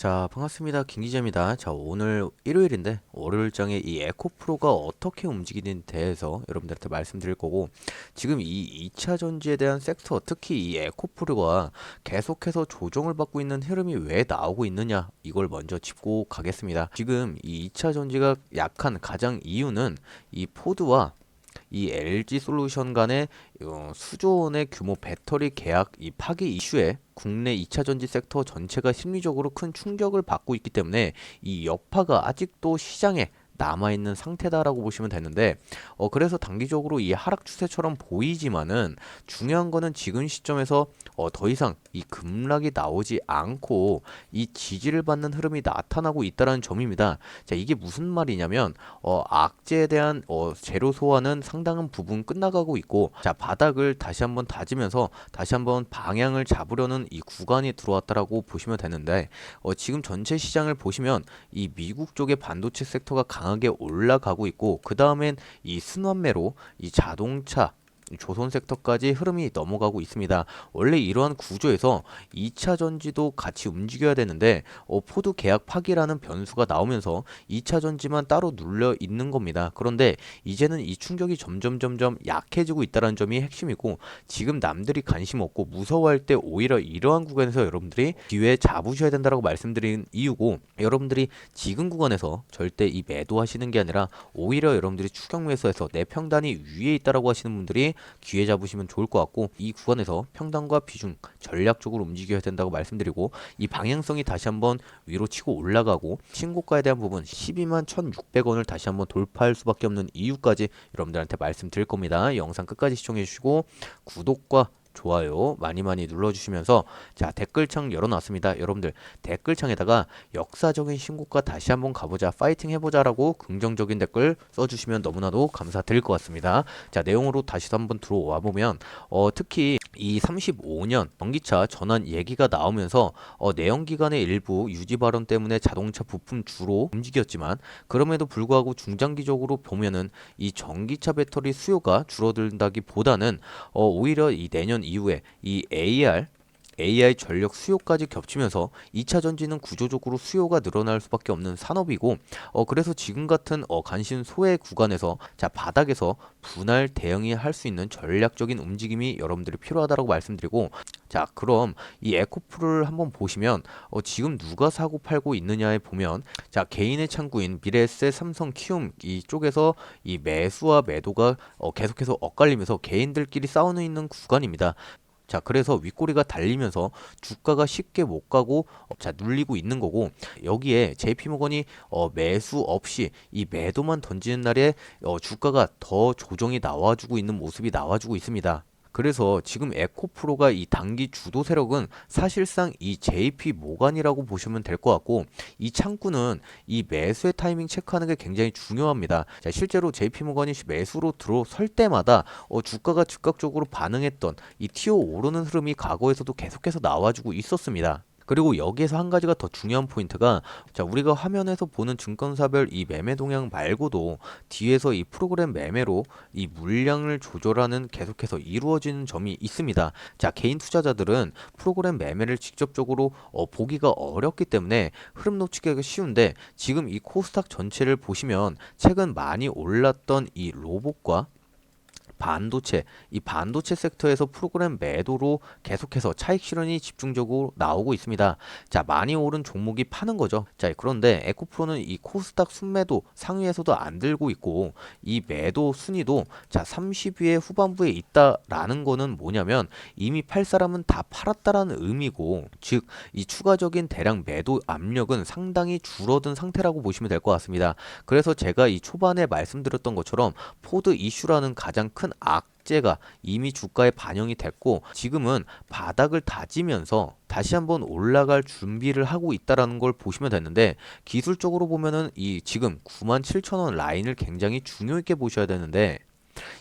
자, 반갑습니다. 김기재입니다. 자, 오늘 일요일인데 월요일장에 이 에코프로가 어떻게 움직이는지에 대해서 여러분들한테 말씀드릴 거고 지금 이 2차 전지에 대한 섹터, 특히 이 에코프로가 계속해서 조정을 받고 있는 흐름이 왜 나오고 있느냐 이걸 먼저 짚고 가겠습니다. 지금 이 2차 전지가 약한 가장 이유는 이 포드와 이 LG 솔루션 간의 어, 수조 원의 규모 배터리 계약 이 파기 이슈에 국내 2차 전지 섹터 전체가 심리적으로 큰 충격을 받고 있기 때문에 이 여파가 아직도 시장에 남아있는 상태다라고 보시면 되는데 어 그래서 단기적으로 이 하락 추세처럼 보이지만은 중요한 거는 지금 시점에서 어 더 이상 이 급락이 나오지 않고 이 지지를 받는 흐름이 나타나고 있다라는 점입니다. 자 이게 무슨 말이냐면 어 악재에 대한 어 재료 소화는 상당한 부분 끝나가고 있고 자 바닥을 다시 한번 다지면서 다시 한번 방향을 잡으려는 이 구간이 들어왔다라고 보시면 되는데 어 지금 전체 시장을 보시면 이 미국 쪽의 반도체 섹터가 강 하게 올라가고 있고 그 다음엔 이 순환매로 이 자동차 조선 섹터까지 흐름이 넘어가고 있습니다. 원래 이러한 구조에서 2차 전지도 같이 움직여야 되는데 어, 포드 계약 파기라는 변수가 나오면서 2차 전지만 따로 눌려 있는 겁니다. 그런데 이제는 이 충격이 점점 점점 약해지고 있다는 점이 핵심이고 지금 남들이 관심 없고 무서워할 때 오히려 이러한 구간에서 여러분들이 기회 잡으셔야 된다고 말씀드린 이유고 여러분들이 지금 구간에서 절대 이 매도하시는 게 아니라 오히려 여러분들이 추격 매수해서 내 평단이 위에 있다라고 하시는 분들이 기회 잡으시면 좋을 것 같고 이 구간에서 평단과 비중 전략적으로 움직여야 된다고 말씀드리고 이 방향성이 다시 한번 위로 치고 올라가고 신고가에 대한 부분 12만 1,600원을 다시 한번 돌파할 수밖에 없는 이유까지 여러분들한테 말씀드릴 겁니다. 영상 끝까지 시청해 주시고 구독과 좋아요 많이 많이 눌러주시면서 자 댓글창 열어놨습니다. 여러분들 댓글창에다가 역사적인 신고가 다시 한번 가보자 파이팅 해보자 라고 긍정적인 댓글 써주시면 너무나도 감사드릴 것 같습니다. 자 내용으로 다시 한번 들어와 보면 어, 특히 이 35년 전기차 전환 얘기가 나오면서 어, 내연기관의 일부 유지 발언 때문에 자동차 부품 주로 움직였지만 그럼에도 불구하고 중장기적으로 보면은 이 전기차 배터리 수요가 줄어든다기보다는 어, 오히려 이 내년 이후에 이 AR AI 전력 수요까지 겹치면서 2차 전지는 구조적으로 수요가 늘어날 수밖에 없는 산업이고 어 그래서 지금 같은 어 간신 소외 구간에서 자 바닥에서 분할 대응이 할 수 있는 전략적인 움직임이 여러분들이 필요하다고 말씀드리고 자 그럼 이 에코프를 한번 보시면 어 지금 누가 사고 팔고 있느냐에 보면 자 개인의 창구인 미래에셋 삼성 키움 이쪽에서 이 매수와 매도가 어 계속해서 엇갈리면서 개인들끼리 싸우는 있는 구간입니다. 자, 그래서 윗꼬리가 달리면서 주가가 쉽게 못 가고 어, 자, 눌리고 있는 거고 여기에 JP모건이 어, 매수 없이 이 매도만 던지는 날에 어, 주가가 더 조정이 나와주고 있는 모습이 나와주고 있습니다. 그래서 지금 에코프로가 이 단기 주도 세력은 사실상 이 JP 모간이라고 보시면 될 것 같고 이 창구는 이 매수의 타이밍 체크하는 게 굉장히 중요합니다. 자, 실제로 JP 모간이 매수로 들어설 때마다 어, 주가가 즉각적으로 반응했던 이 티오 오르는 흐름이 과거에서도 계속해서 나와주고 있었습니다. 그리고 여기에서 한 가지가 더 중요한 포인트가 자 우리가 화면에서 보는 증권사별 이 매매 동향 말고도 뒤에서 이 프로그램 매매로 이 물량을 조절하는 계속해서 이루어지는 점이 있습니다. 자 개인 투자자들은 프로그램 매매를 직접적으로 어, 보기가 어렵기 때문에 흐름 놓치기가 쉬운데 지금 이 코스닥 전체를 보시면 최근 많이 올랐던 이 로봇과 반도체, 이 반도체 섹터에서 프로그램 매도로 계속해서 차익 실현이 집중적으로 나오고 있습니다. 자, 많이 오른 종목이 파는 거죠. 자, 그런데 에코프로는 이 코스닥 순매도 상위에서도 안 들고 있고 이 매도 순위도 자, 30위의 후반부에 있다라는 거는 뭐냐면 이미 팔 사람은 다 팔았다라는 의미고 즉 이 추가적인 대량 매도 압력은 상당히 줄어든 상태라고 보시면 될 것 같습니다. 그래서 제가 이 초반에 말씀드렸던 것처럼 포드 이슈라는 가장 큰 악재가 이미 주가에 반영이 됐고 지금은 바닥을 다지면서 다시 한번 올라갈 준비를 하고 있다라는 걸 보시면 되는데 기술적으로 보면은 이 지금 97,000원 라인을 굉장히 중요 있게 보셔야 되는데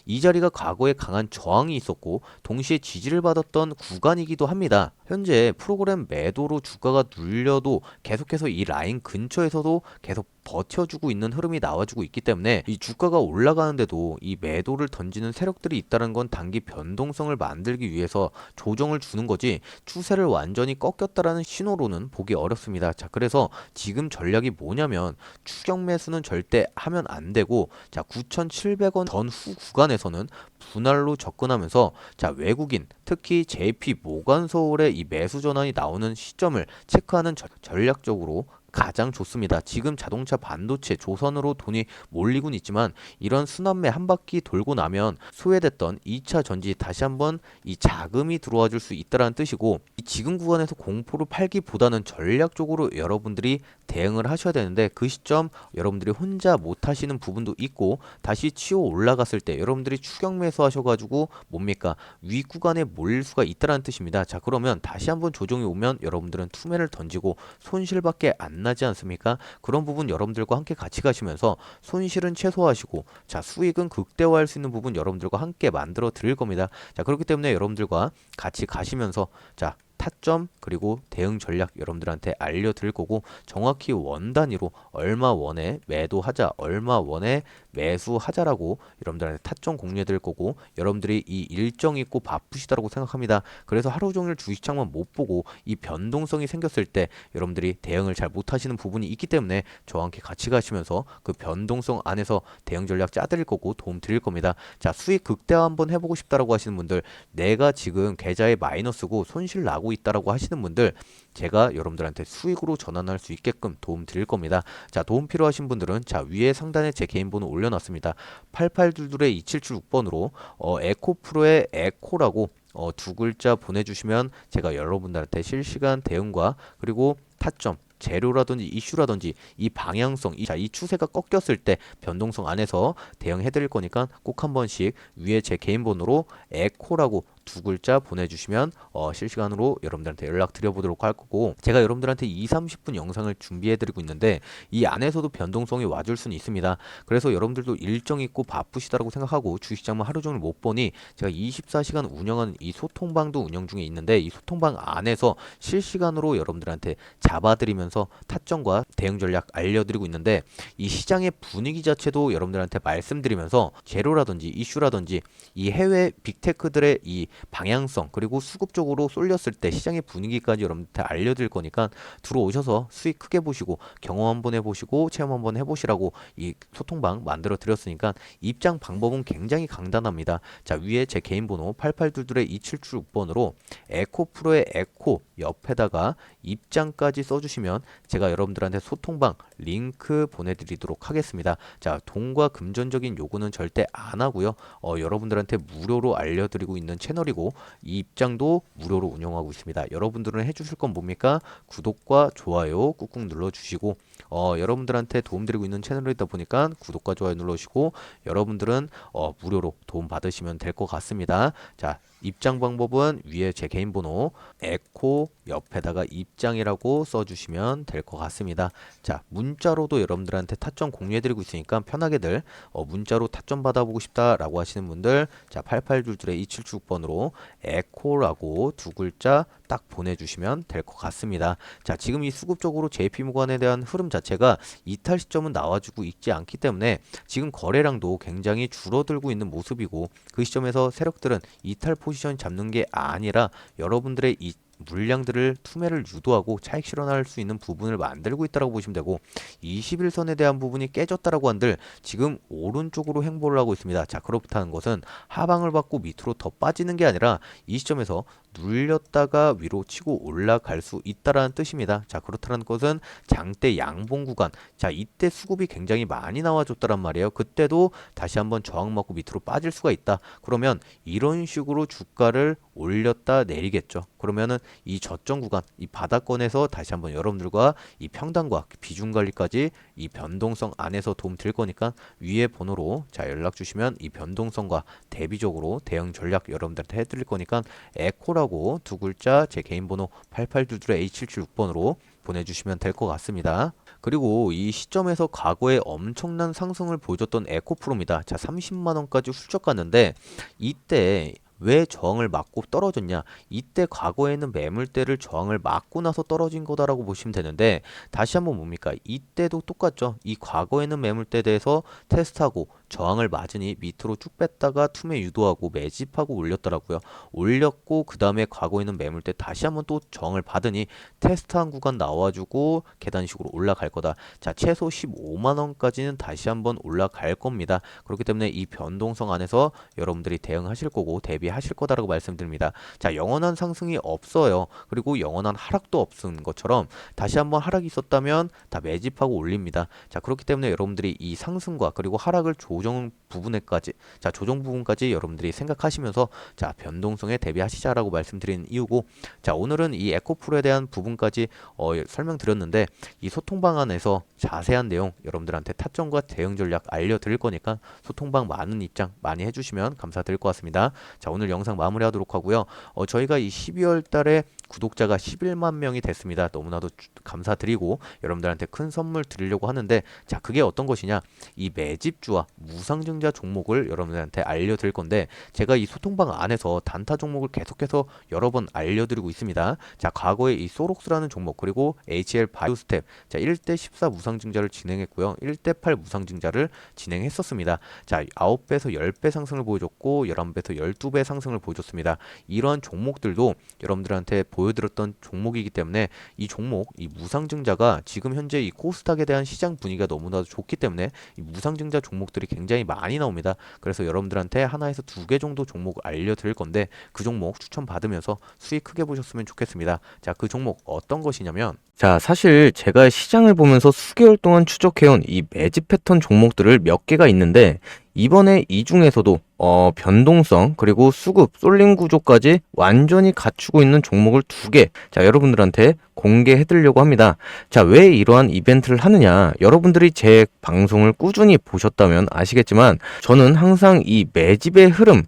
이 자리가 과거에 강한 저항이 있었고 동시에 지지를 받았던 구간이기도 합니다. 현재 프로그램 매도로 주가가 눌려도 계속해서 이 라인 근처에서도 계속 버텨주고 있는 흐름이 나와주고 있기 때문에 이 주가가 올라가는데도 이 매도를 던지는 세력들이 있다는 건 단기 변동성을 만들기 위해서 조정을 주는 거지 추세를 완전히 꺾였다라는 신호로는 보기 어렵습니다. 자, 그래서 지금 전략이 뭐냐면 추격 매수는 절대 하면 안 되고 자, 9,700원 전후 구간에서는 분할로 접근하면서 자, 외국인 특히 JP 모간 서울의 이 매수 전환이 나오는 시점을 체크하는 전- 전략적으로 가장 좋습니다. 지금 자동차 반도체 조선으로 돈이 몰리곤 있지만 이런 순환매 한 바퀴 돌고 나면 소외됐던 2차 전지 다시 한번 이 자금이 들어와 줄 수 있다라는 뜻이고 이 지금 구간에서 공포를 팔기보다는 전략적으로 여러분들이 대응을 하셔야 되는데 그 시점 여러분들이 혼자 못 하시는 부분도 있고 다시 치고 올라갔을 때 여러분들이 추격 매수 하셔가지고 뭡니까 위 구간에 몰릴 수가 있다라는 뜻입니다. 자 그러면 다시 한번 조정이 오면 여러분들은 투매를 던지고 손실밖에 안 나지 않습니까? 그런 부분 여러분들과 함께 같이 가시면서 손실은 최소화하시고 자 수익은 극대화할 수 있는 부분 여러분들과 함께 만들어 드릴 겁니다. 자 그렇기 때문에 여러분들과 같이 가시면서 자 타점 그리고 대응 전략 여러분들한테 알려드릴 거고 정확히 원 단위로 얼마 원에 매도하자 얼마 원에 매수하자라고 여러분들한테 타점 공유해 드릴 거고 여러분들이 이 일정 있고 바쁘시다라고 생각합니다. 그래서 하루 종일 주식창만 못 보고 이 변동성이 생겼을 때 여러분들이 대응을 잘 못하시는 부분이 있기 때문에 저와 함께 같이 가시면서 그 변동성 안에서 대응 전략 짜드릴 거고 도움 드릴 겁니다. 자 수익 극대화 한번 해보고 싶다라고 하시는 분들 내가 지금 계좌에 마이너스고 손실 나고 있다라고 하시는 분들 제가 여러분들한테 수익으로 전환할 수 있게끔 도움 드릴 겁니다. 자, 도움 필요하신 분들은 자, 위에 상단에 제 개인 번호 올려놨습니다. 8822의 2776번으로 어, 에코프로의 에코라고 어, 두 글자 보내주시면 제가 여러분들한테 실시간 대응과 그리고 타점 재료라든지 이슈라든지 이 방향성, 이, 자, 이 추세가 꺾였을 때 변동성 안에서 대응해 드릴 거니까 꼭 한 번씩 위에 제 개인 번호로 에코라고 두 글자 보내주시면 어, 실시간으로 여러분들한테 연락 드려 보도록 할 거고 제가 여러분들한테 2, 30분 영상을 준비해 드리고 있는데 이 안에서도 변동성이 와줄 수는 있습니다. 그래서 여러분들도 일정 있고 바쁘시다라고 생각하고 주식장만 하루 종일 못 보니 제가 24시간 운영하는 이 소통방도 운영 중에 있는데 이 소통방 안에서 실시간으로 여러분들한테 잡아드리면서 타점과 대응 전략 알려드리고 있는데 이 시장의 분위기 자체도 여러분들한테 말씀드리면서 재료라든지 이슈라든지 이 해외 빅테크들의 이 방향성 그리고 수급적으로 쏠렸을 때 시장의 분위기까지 여러분한테 알려드릴 거니까 들어오셔서 수익 크게 보시고 경험 한번 해보시고 체험 한번 해보시라고 이 소통방 만들어 드렸으니까 입장 방법은 굉장히 간단합니다. 자 위에 제 개인 번호 8822의 2776번으로 에코프로의 에코 옆에다가 입장까지 써주시면 제가 여러분들한테 소통방 링크 보내드리도록 하겠습니다. 자 돈과 금전적인 요구는 절대 안 하고요. 어, 여러분들한테 무료로 알려드리고 있는 채널이 고 이 입장도 무료로 운영하고 있습니다. 여러분들은 해주실 건 뭡니까? 구독과 좋아요 꾹꾹 눌러주시고 어, 여러분들한테 도움드리고 있는 채널이다 보니까 구독과 좋아요 눌러주시고 여러분들은 어, 무료로 도움 받으시면 될 것 같습니다. 자 입장 방법은 위에 제 개인 번호 에코 옆에다가 입장이라고 써주시면 될 것 같습니다. 자 문자로도 여러분들한테 타점 공유해드리고 있으니까 편하게들 어, 문자로 타점 받아보고 싶다라고 하시는 분들 자 88줄줄에 276번으로 에코라고 두 글자 딱 보내주시면 될 것 같습니다. 자 지금 이 수급적으로 JP모간에 대한 흐름 자체가 이탈 시점은 나와주고 있지 않기 때문에 지금 거래량도 굉장히 줄어들고 있는 모습이고 그 시점에서 세력들은 이탈 포지션 잡는 게 아니라 여러분들의 이 물량들을 투매를 유도하고 차익 실현할 수 있는 부분을 만들고 있다고 보시면 되고 21선에 대한 부분이 깨졌다라고 한들 지금 오른쪽으로 행보를 하고 있습니다. 자 그렇다는 것은 하방을 받고 밑으로 더 빠지는 게 아니라 이 시점에서 눌렸다가 위로 치고 올라갈 수 있다라는 뜻입니다. 자 그렇다는 것은 장대 양봉 구간 자 이때 수급이 굉장히 많이 나와줬다란 말이에요. 그때도 다시 한번 저항 맞고 밑으로 빠질 수가 있다. 그러면 이런 식으로 주가를 올렸다 내리겠죠. 그러면은 이 저점 구간, 이 바닥권에서 다시 한번 여러분들과 이 평단과 비중 관리까지 이 변동성 안에서 도움 드릴 거니까 위에 번호로 자 연락 주시면 이 변동성과 대비적으로 대응 전략 여러분들한테 해드릴 거니까 에코라 고 두 글자 제 개인 번호 8822의 A776번으로 보내주시면 될 것 같습니다. 그리고 이 시점에서 과거에 엄청난 상승을 보여줬던 에코프로입니다. 자 30만 원까지 훌쩍 갔는데 이때 왜 저항을 맞고 떨어졌냐? 이때 과거에는 매물대를 저항을 맞고 나서 떨어진 거다라고 보시면 되는데 다시 한번 뭡니까? 이때도 똑같죠. 이 과거에는 매물대 대해서 테스트하고 저항을 맞으니 밑으로 쭉 뺐다가 투매 유도하고 매집하고 올렸더라고요. 올렸고 그 다음에 과거에는 매물대 다시 한번 또 저항을 받으니 테스트한 구간 나와주고 계단식으로 올라갈 거다. 자 최소 15만 원까지는 다시 한번 올라갈 겁니다. 그렇기 때문에 이 변동성 안에서 여러분들이 대응하실 거고 대비하실 거다라고 말씀드립니다. 자 영원한 상승이 없어요. 그리고 영원한 하락도 없은 것처럼 다시 한번 하락이 있었다면 다 매집하고 올립니다. 자 그렇기 때문에 여러분들이 이 상승과 그리고 하락을 조정 부분에까지 자 조정 부분까지 여러분들이 생각하시면서 자 변동성에 대비하시자라고 말씀드리는 이유고 자 오늘은 이 에코프로에 대한 부분까지 어, 설명드렸는데 이 소통 방안에서 자세한 내용 여러분들한테 타점과 대응 전략 알려드릴 거니까 소통방 많은 입장 많이 해주시면 감사드릴 것 같습니다. 자 오늘 영상 마무리하도록 하고요. 어, 저희가 이 12월 달에 구독자가 11만 명이 됐습니다. 너무나도 주- 감사드리고 여러분들한테 큰 선물 드리려고 하는데 자 그게 어떤 것이냐 이 매집주와 무상증자 종목을 여러분들한테 알려드릴 건데 제가 이 소통방 안에서 단타 종목을 계속해서 여러 번 알려드리고 있습니다. 자 과거에 이 소록스라는 종목 그리고 HL 바이오스텝 자 1대 14 무상증자를 진행했고요. 1대 8 무상증자를 진행했었습니다. 자 9배에서 10배 상승을 보여줬고 11배에서 12배 상승을 보여줬습니다. 이러한 종목들도 여러분들한테 보 여드렸던 종목이기 때문에 이 종목 이 무상증자가 지금 현재 이 코스닥에 대한 시장 분위기가 너무나도 좋기 때문에 이 무상증자 종목들이 굉장히 많이 나옵니다. 그래서 여러분들한테 하나에서 두 개 정도 종목 알려드릴 건데 그 종목 추천 받으면서 수익 크게 보셨으면 좋겠습니다. 자 그 종목 어떤 것이냐면 자, 사실 제가 시장을 보면서 수개월 동안 추적해온 이 매집 패턴 종목들을 몇 개가 있는데 이번에 이 중에서도 어, 변동성 그리고 수급, 쏠림 구조까지 완전히 갖추고 있는 종목을 두 개, 자, 여러분들한테 공개해 드리려고 합니다. 자, 왜 이러한 이벤트를 하느냐? 여러분들이 제 방송을 꾸준히 보셨다면 아시겠지만 저는 항상 이 매집의 흐름,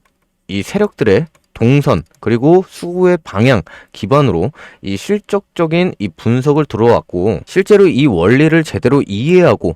이 세력들의 동선 그리고 수구의 방향 기반으로 이 실적적인 이 분석을 들어왔고 실제로 이 원리를 제대로 이해하고